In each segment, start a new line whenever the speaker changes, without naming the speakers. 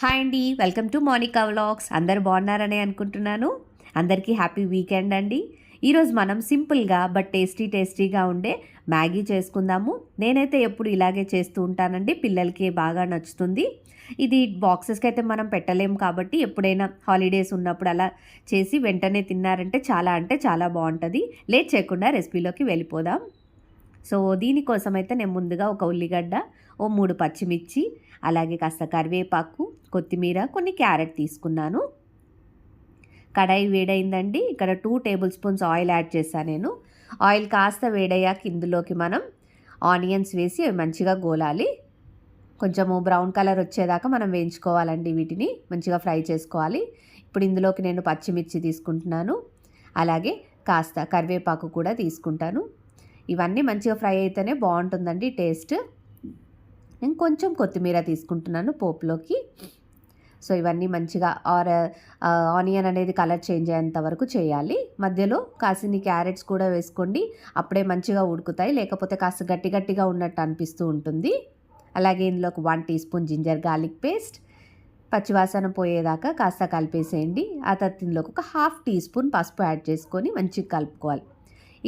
Hi అండి welcome to Monika vlogs. అందరు బాగున్నారని అనుకుంటున్నాను. అందరికీ హ్యాపీ వీకెండ్ అండి. ఈరోజు మనం సింపుల్గా బట్ టేస్టీ టేస్టీగా ఉండే మ్యాగీ చేసుకుందాము. నేనైతే ఎప్పుడు ఇలాగే చేస్తూ ఉంటానండి. పిల్లలకి బాగా నచ్చుతుంది. ఇది బాక్సెస్కి అయితే మనం పెట్టలేము కాబట్టి ఎప్పుడైనా హాలిడేస్ ఉన్నప్పుడు అలా చేసి వెంటనే తిన్నారంటే చాలా అంటే చాలా బాగుంటుంది. లేట్ చేయకుండా రెసిపీలోకి వెళ్ళిపోదాం. సో దీనికోసం అయితే నేను ముందుగా ఒక ఉల్లిగడ్డ ఓ మూడు పచ్చిమిర్చి అలాగే కాస్త కరివేపాకు కొత్తిమీర కొన్ని క్యారెట్ తీసుకున్నాను. కడాయి వేడైందండి. ఇక్కడ two tablespoons oil add చేశాను నేను. ఆయిల్ కాస్త వేడయ్యాక ఇందులోకి మనం ఆనియన్స్ వేసి అవి మంచిగా గోలాలి. కొంచెము బ్రౌన్ కలర్ వచ్చేదాకా మనం వేయించుకోవాలండి వీటిని. మంచిగా ఫ్రై చేసుకోవాలి. ఇప్పుడు ఇందులోకి నేను పచ్చిమిర్చి తీసుకుంటున్నాను. అలాగే కాస్త కరివేపాకు కూడా తీసుకుంటాను. ఇవన్నీ మంచిగా ఫ్రై అయితేనే బాగుంటుందండి టేస్ట్. నేను కొంచెం కొత్తిమీర తీసుకుంటున్నాను పోపులోకి. సో ఇవన్నీ మంచిగా ఆర్ ఆనియన్ అనేది కలర్ చేంజ్ అయ్యేంత వరకు చేయాలి. మధ్యలో కాసిని క్యారెట్స్ కూడా వేసుకోండి. అప్పుడే మంచిగా ఉడుకుతాయి. లేకపోతే కాస్త గట్టి గట్టిగా ఉన్నట్టు అనిపిస్తూ ఉంటుంది. అలాగే ఇందులోకి one teaspoon ginger garlic paste పచ్చివాసన పోయేదాకా కాస్త కలిపేసేయండి. ఆ తర్వాత ఇందులోకి ఒక హాఫ్ టీ స్పూన్ పసుపు యాడ్ చేసుకొని మంచిగా కలుపుకోవాలి.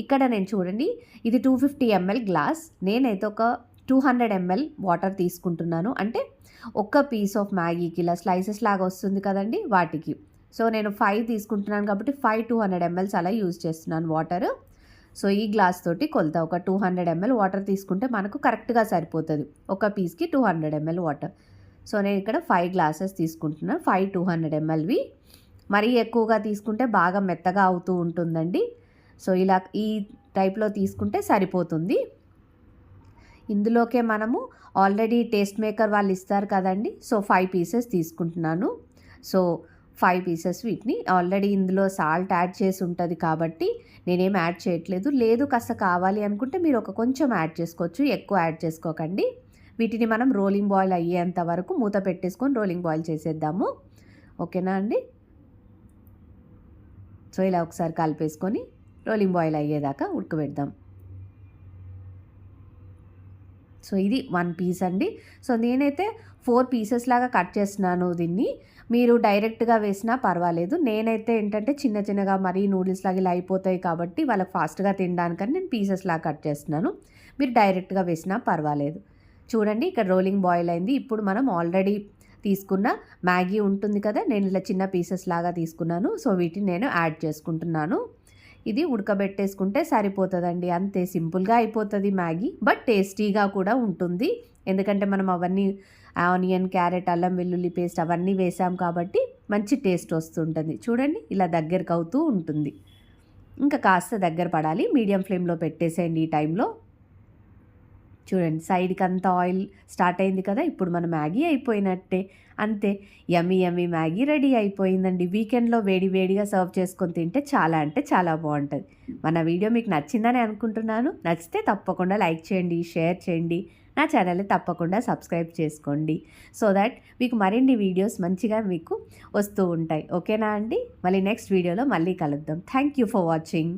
ఇక్కడ నేను చూడండి ఇది టూ ఫిఫ్టీ ఎంఎల్ గ్లాస్. నేనైతే ఒక టూ హండ్రెడ్ ఎంఎల్ వాటర్ తీసుకుంటున్నాను. అంటే ఒక్క పీస్ ఆఫ్ మ్యాగీకి ఇలా స్లైసెస్ లాగా వస్తుంది కదండి వాటికి. సో నేను ఫైవ్ తీసుకుంటున్నాను కాబట్టి five two hundred M Ls అలా యూజ్ చేస్తున్నాను వాటర్. సో ఈ గ్లాస్ తోటి కొలత ఒక టూ హండ్రెడ్ ఎంఎల్ వాటర్ తీసుకుంటే మనకు కరెక్ట్గా సరిపోతుంది. ఒక పీస్కి two hundred ML water. So నేను ఇక్కడ ఫైవ్ గ్లాసెస్ తీసుకుంటున్నాను ఫైవ్ టూ హండ్రెడ్ ఎంఎల్వి. మరీ ఎక్కువగా తీసుకుంటే బాగా మెత్తగా అవుతూ ఉంటుందండి. సో ఇలా ఈ టైప్లో తీసుకుంటే సరిపోతుంది. ఇందులోకే మనము ఆల్రెడీ టేస్ట్ మేకర్ వాళ్ళు ఇస్తారు కదండి. సో ఫైవ్ పీసెస్ తీసుకుంటున్నాను. సో ఫైవ్ పీసెస్ వీటిని ఆల్రెడీ ఇందులో సాల్ట్ యాడ్ చేసి ఉంటుంది కాబట్టి నేనేం యాడ్ చేయట్లేదు. లేదు కాస్త కావాలి అనుకుంటే మీరు ఒక కొంచెం యాడ్ చేసుకోవచ్చు. ఎక్కువ యాడ్ చేసుకోకండి. వీటిని మనం రోలింగ్ బాయిల్ అయ్యేంత వరకు మూత పెట్టేసుకొని రోలింగ్ బాయిల్ చేసేద్దాము. ఓకేనా అండి? సో ఇలా ఒకసారి కలిపేసుకొని రోలింగ్ బాయిల్ అయ్యేదాకా ఉడకబెడదాం. సో ఇది వన్ పీస్ అండి. సో నేనైతే ఫోర్ పీసెస్ లాగా కట్ చేస్తున్నాను దీన్ని. మీరు డైరెక్ట్గా వేసినా పర్వాలేదు. నేనైతే ఏంటంటే చిన్న చిన్నగా మరీ నూడిల్స్ లాగా ఇలా అయిపోతాయి కాబట్టి వాళ్ళకి ఫాస్ట్గా తినడానికని నేను పీసెస్ లాగా కట్ చేస్తున్నాను. మీరు డైరెక్ట్గా వేసినా పర్వాలేదు. చూడండి ఇక్కడ రోలింగ్ బాయిల్ అయింది. ఇప్పుడు మనం ఆల్రెడీ తీసుకున్న మ్యాగీ ఉంటుంది కదా నేను ఇలా చిన్న పీసెస్ లాగా తీసుకున్నాను. సో వీటిని నేను యాడ్ చేసుకుంటున్నాను. ఇది ఉడకబెట్టేసుకుంటే సరిపోతుందండి. అంతే సింపుల్గా అయిపోతుంది మ్యాగీ బట్ టేస్టీగా కూడా ఉంటుంది. ఎందుకంటే మనం అవన్నీ ఆనియన్ క్యారెట్ అల్లం వెల్లుల్లి పేస్ట్ అవన్నీ వేసాం కాబట్టి మంచి టేస్ట్ వస్తుంటుంది. చూడండి ఇలా దగ్గరకు అవుతూ ఉంటుంది. ఇంకా కాస్త దగ్గర పడాలి. మీడియం ఫ్లేమ్లో పెట్టేసేయండి ఈ టైంలో. చూడండి సైడ్కి అంతా ఆయిల్ స్టార్ట్ అయింది కదా ఇప్పుడు మన మ్యాగీ అయిపోయినట్టే. అంతే యమ్మీ యమ్మీ మ్యాగీ రెడీ అయిపోయిందండి. వీకెండ్లో వేడి వేడిగా సర్వ్ చేసుకొని తింటే చాలా అంటే చాలా బాగుంటుంది. మన వీడియో మీకు నచ్చిందని అనుకుంటున్నాను. నచ్చితే తప్పకుండా లైక్ చేయండి షేర్ చేయండి. నా ఛానల్ని తప్పకుండా సబ్స్క్రైబ్ చేసుకోండి. సో దట్ మీకు మరిన్ని వీడియోస్ మంచిగా మీకు వస్తూ ఉంటాయి. ఓకేనా అండి? మళ్ళీ నెక్స్ట్ వీడియోలో మళ్ళీ కలుద్దాం. Thank you for watching.